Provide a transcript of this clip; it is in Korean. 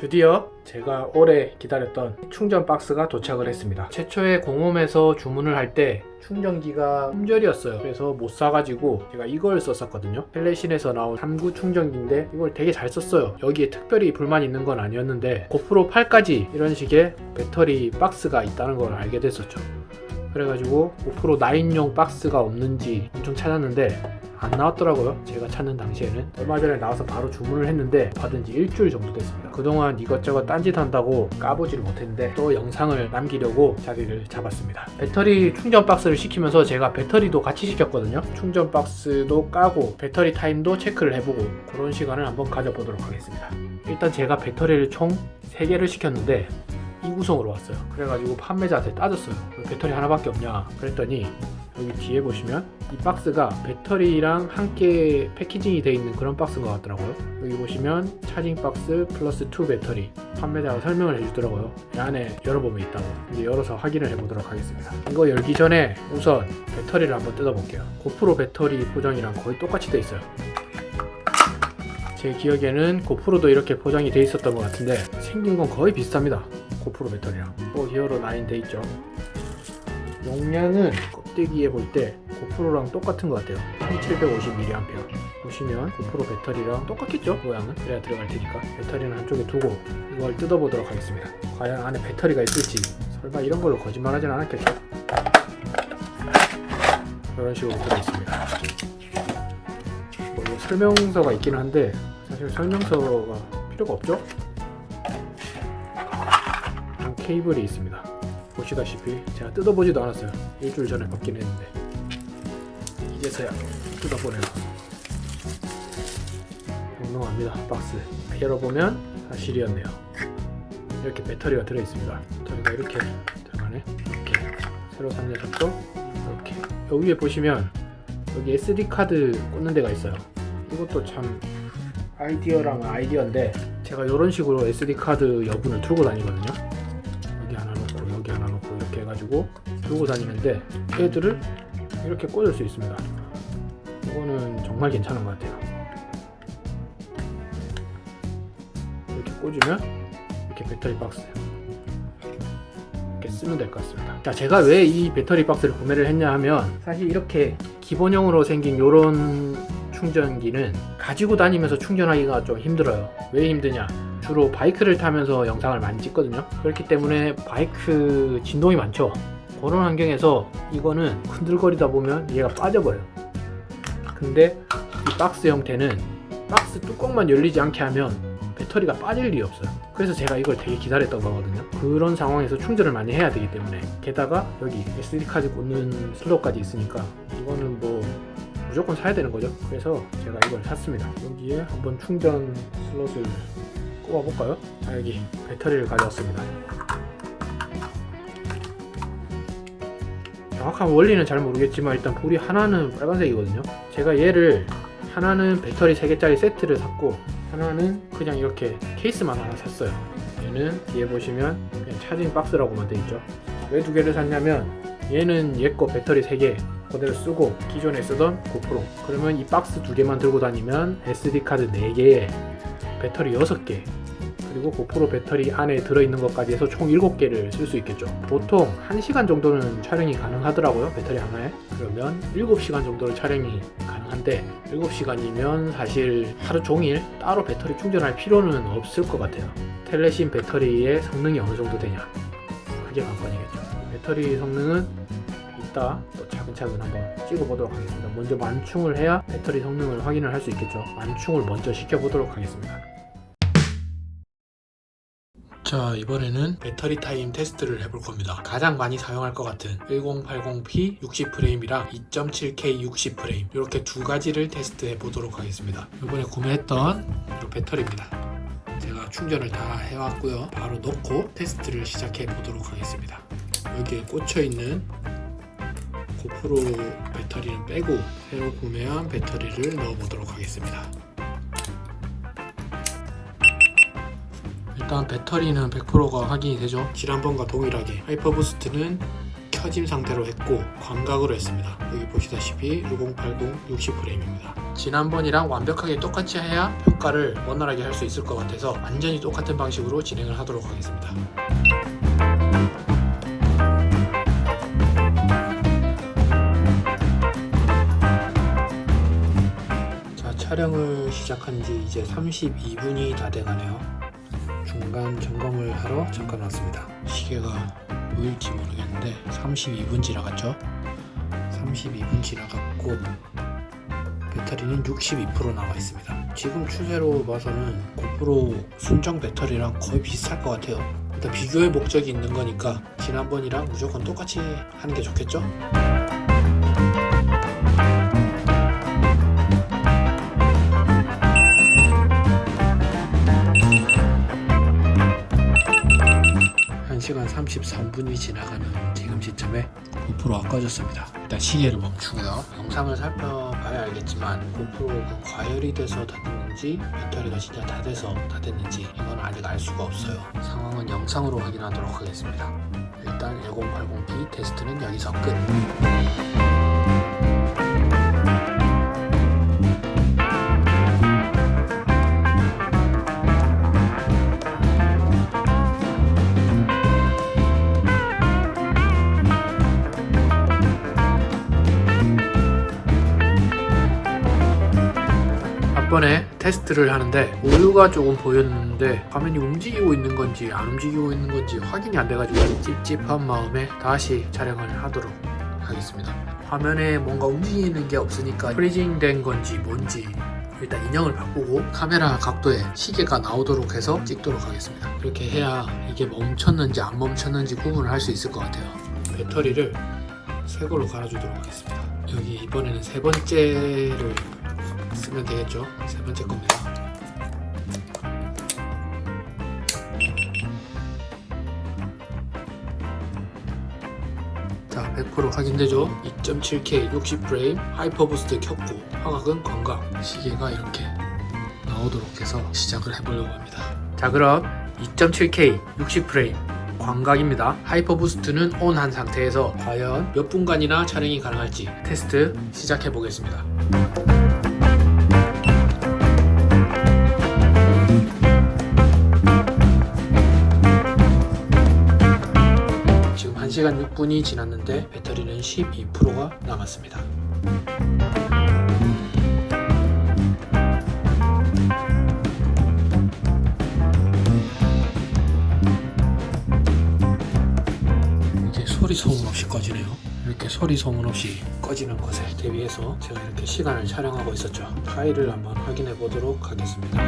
드디어 제가 오래 기다렸던 충전 박스가 도착을 했습니다. 최초에 공홈에서 주문을 할 때 충전기가 품절이었어요. 그래서 못 사가지고 제가 이걸 썼었거든요. 펠레신에서 나온 3구 충전기인데 이걸 되게 잘 썼어요. 여기에 특별히 불만 있는 건 아니었는데 고프로 8까지 이런 식의 배터리 박스가 있다는 걸 알게 됐었죠. 그래가지고 고프로 9용 박스가 없는지 엄청 찾았는데 안 나왔더라고요. 제가 찾는 당시에는 얼마 전에 나와서 바로 주문을 했는데 받은 지 일주일 정도 됐습니다. 그동안 이것저것 딴짓 한다고 까보지를 못했는데 또 영상을 남기려고 자리를 잡았습니다. 배터리 충전 박스를 시키면서 제가 배터리도 같이 시켰거든요. 충전 박스도 까고 배터리 타임도 체크를 해보고 그런 시간을 한번 가져보도록 하겠습니다. 일단 제가 배터리를 총 3개를 시켰는데 이구성으로 왔어요. 그래가지고 판매자한테 따졌어요. 왜 배터리 하나밖에 없냐? 그랬더니 여기 뒤에 보시면 이 박스가 배터리랑 함께 패키징이 되어 있는 그런 박스인 것 같더라고요. 여기 보시면 차징 박스 플러스 2 배터리 판매자가 설명을 해주더라고요. 이 안에 열어보면 있다고. 이제 열어서 확인을 해보도록 하겠습니다. 이거 열기 전에 우선 배터리를 한번 뜯어볼게요. 고프로 배터리 포장이랑 거의 똑같이 돼 있어요. 제 기억에는 고프로도 이렇게 포장이 돼 있었던 것 같은데 생긴 건 거의 비슷합니다. 고프로 배터리랑. 또 히어로 9 돼 있죠. 용량은 껍데기에 볼 때 고프로랑 똑같은 것 같아요. 1750mAh. 보시면 고프로 배터리랑 똑같겠죠? 모양은? 그래야 들어갈 테니까. 배터리는 한쪽에 두고 이걸 뜯어보도록 하겠습니다. 과연 안에 배터리가 있을지. 설마 이런 걸로 거짓말 하진 않았겠죠? 이런 식으로 들어있습니다. 뭐 설명서가 있기는 한데 사실 설명서가 필요가 없죠? 케이블이 있습니다. 보시다시피 제가 뜯어보지도 않았어요. 일주일 전에 받긴 했는데 이제서야 뜯어보네요. 몽롱합니다. 박스 열어보면 사실이었네요. 이렇게 배터리가 들어있습니다. 배터리가 이렇게 들어가네. 이렇게 새로 산 녀석도 이렇게 여기 위에 보시면 여기 SD 카드 꽂는 데가 있어요. 이것도 참 아이디어랑 아이디어인데 제가 이런 식으로 SD 카드 여분을 들고 다니거든요. 가지고 들고 다니는데 얘들을 이렇게 꽂을 수 있습니다. 이거는 정말 괜찮은 것 같아요. 이렇게 꽂으면 이렇게 배터리 박스 이렇게 쓰면 될 것 같습니다. 자, 제가 왜 이 배터리 박스를 구매를 했냐 하면 사실 이렇게 기본형으로 생긴 이런 충전기는 가지고 다니면서 충전하기가 좀 힘들어요. 왜 힘드냐? 주로 바이크를 타면서 영상을 많이 찍거든요. 그렇기 때문에 바이크 진동이 많죠. 그런 환경에서 이거는 흔들거리다 보면 얘가 빠져버려요. 근데 이 박스 형태는 박스 뚜껑만 열리지 않게 하면 배터리가 빠질 일이 없어요. 그래서 제가 이걸 되게 기다렸던 거거든요. 그런 상황에서 충전을 많이 해야 되기 때문에 게다가 여기 SD 카드 꽂는 슬롯까지 있으니까 이거는 뭐 무조건 사야 되는 거죠. 그래서 제가 이걸 샀습니다. 여기에 한번 충전 슬롯을 꼽아볼까요? 자 여기 배터리를 가져왔습니다. 정확한 원리는 잘 모르겠지만 일단 불이 하나는 빨간색이거든요. 제가 얘를 하나는 배터리 3개짜리 세트를 샀고 하나는 그냥 이렇게 케이스만 하나 샀어요. 얘는 뒤에 보시면 그냥 차징 박스라고만 돼 있죠. 왜 두 개를 샀냐면 얘는 얘 거 배터리 3개 그대로 쓰고 기존에 쓰던 고프로 그러면 이 박스 두 개만 들고 다니면 SD 카드 4개에 배터리 6개 그리고 고프로 배터리 안에 들어있는 것까지 해서 총 7개를 쓸 수 있겠죠. 보통 1시간 정도는 촬영이 가능하더라고요. 배터리 하나에. 그러면 7시간 정도는 촬영이 가능한데 7시간이면 사실 하루 종일 따로 배터리 충전할 필요는 없을 것 같아요. 텔레신 배터리의 성능이 어느 정도 되냐. 그게 관건이겠죠. 배터리 성능은 이따 또 차근차근 한번 찍어보도록 하겠습니다. 먼저 만충을 해야 배터리 성능을 확인을 할 수 있겠죠. 만충을 먼저 시켜보도록 하겠습니다. 자 이번에는 배터리 타임 테스트를 해볼 겁니다. 가장 많이 사용할 것 같은 1080p 60프레임이랑 2.7K 60프레임 이렇게 두 가지를 테스트해 보도록 하겠습니다. 이번에 구매했던 이 배터리입니다. 제가 충전을 다 해왔고요. 바로 넣고 테스트를 시작해 보도록 하겠습니다. 여기에 꽂혀 있는 고프로 배터리는 빼고 새로 구매한 배터리를 넣어 보도록 하겠습니다 일단 배터리는 100%가 확인이 되죠. 지난번과 동일하게 하이퍼부스트는 켜짐 상태로 했고 광각으로 했습니다. 여기 보시다시피 6080 60프레임입니다. 지난번이랑 완벽하게 똑같이 해야 평가를 원활하게 할 수 있을 것 같아서 완전히 똑같은 방식으로 진행을 하도록 하겠습니다. 자, 촬영을 시작한 지 이제 32분이 다 돼가네요. 중간 점검을 하러 잠깐 왔습니다. 시계가 보일지 모르겠는데 32분 지나갔죠? 32분 지나갔고 배터리는 62% 남아 있습니다. 지금 추세로 봐서는 고프로 순정 배터리랑 거의 비슷할 것 같아요. 일단 비교의 목적이 있는 거니까 지난번이랑 무조건 똑같이 하는 게 좋겠죠? 63분이 지나가는 지금 시점에 9%가 꺼졌습니다. 일단 시계를 멈추고요. 네, 영상을 살펴봐야 알겠지만 9%가 그 과열이 돼서 닫혔는지 배터리가 진짜 다 돼서 닫혔는지 이건 아직 알 수가 없어요. 상황은 영상으로 확인하도록 하겠습니다. 일단 1080p 테스트는 여기서 끝. 테스트를 하는데 오류가 조금 보였는데 화면이 움직이고 있는 건지 안 움직이고 있는 건지 확인이 안 돼가지고 찝찝한 마음에 다시 촬영을 하도록 하겠습니다. 화면에 뭔가 움직이는 게 없으니까 프리징 된 건지 뭔지 일단 인형을 바꾸고 카메라 각도에 시계가 나오도록 해서 찍도록 하겠습니다. 이렇게 해야 이게 멈췄는지 안 멈췄는지 구분을 할 수 있을 것 같아요. 배터리를 새 걸로 갈아주도록 하겠습니다. 여기 이번에는 세 번째를 쓰면 되겠죠? 세 번째 겁니다. 자, 100% 확인되죠? 2.7K 60프레임 하이퍼 부스트 켰고 화각은 건강 시계가 이렇게 나오도록 해서 시작을 해보려고 합니다. 자, 그럼 2.7K 60프레임 광각입니다. 하이퍼 부스트는 온한 상태에서 과연 몇 분간이나 촬영이 가능할지 테스트 시작해 보겠습니다. 1시간 6분이 지났는데 배터리는 12%가 남았습니다. 이게 소리 소문 없이 꺼지네요. 이렇게 소리 소문 없이 꺼지는 것에 대비해서 제가 이렇게 시간을 촬영하고 있었죠. 파일을 한번 확인해 보도록 하겠습니다.